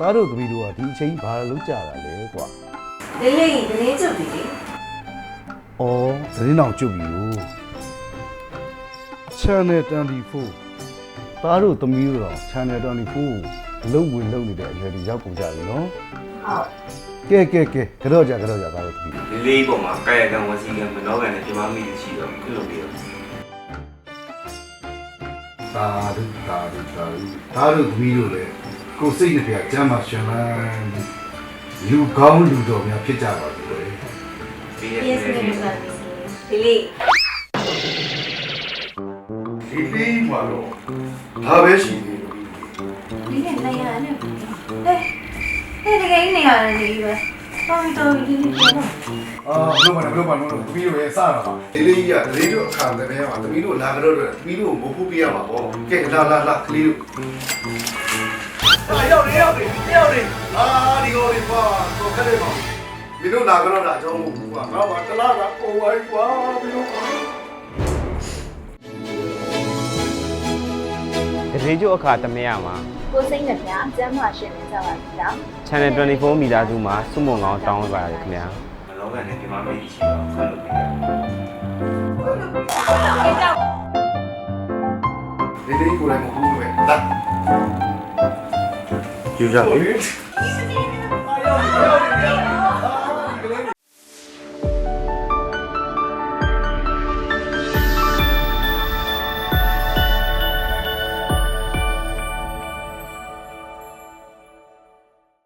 သားတို့သမီးတို့ကဒီအချိန်ဘာလုပ်ကြတာလဲကွာလေးလေးဒင်းကျုပ်ဒီလေဩသတင်းတော်ကျုပ်ပြီကို Channel 24သားတို့သမီးတို့တော့ Channel 24လုံးဝင်လုံးနေတဲ့အရွယ်တွေရောက်ကုန်ကြပြီနော်ဟုတ်ကဲကဲကဲကြော့ကြကြော့ကြသားတို့သမီးလေးလေးပုံမှာကာယကံဝစီကံမနောကံနဲ့ပြမမိရှိတော့ခုလိုပြီးတော့သာဓုသာဓုသာဓုသားတို့သမီးတို့လည်း ကိုယ်စိတ်နဲ့ပြကျမ်းမှာရှင်လန်းလူကောင်းလူတော်များဖြစ်ကြပါစေလေပြီးရဒီတဲ့စနေမှာဒီလေးဒီလေးမှာတော့ဒါပဲရှိသေးတယ်ဒီနေ့နေရနဲ့ဟဲ့ဟဲ့တကယ်နေရတယ်ဒီပဲတော်ပြီတော်ပြီဒီလေးပြောတော့အာဘလို့မလဲဘလို့မလဲသမီးတို့ရဲ့စတာပါဒီလေးကြီးကတလေးတို့အခါလည်းပဲမှာသမီးတို့လာကြတော့သမီးတို့မဟုတ်ပြရမှာပေါ့ကဲလာလာလာကလေးတို့ အာရောက်နေရောက်နေရောက်နေအာဒီကိုဒီပါတော့ခက်တယ်ပါမင်းတို့လာကြတော့တာအကြောင်းမဟုတ်ဘူးကွာငါကတလားကပုံဝိုင်းကွာမင်းတို့တရေကျို့အခါတမရမှာကိုစိတ်နှပြကျမ်းမာရှင်နေကြပါစီလား Channel 24မိသားစုမှာစုမုံကောင်းတောင်းပေးပါရခင်ဗျာမနောကံနဲ့ပြမမိရှိတော့ခုလိုပြီးတော့ဒီလေးကိုလည်းမဟုတ်ဘူးပဲလာ 我晕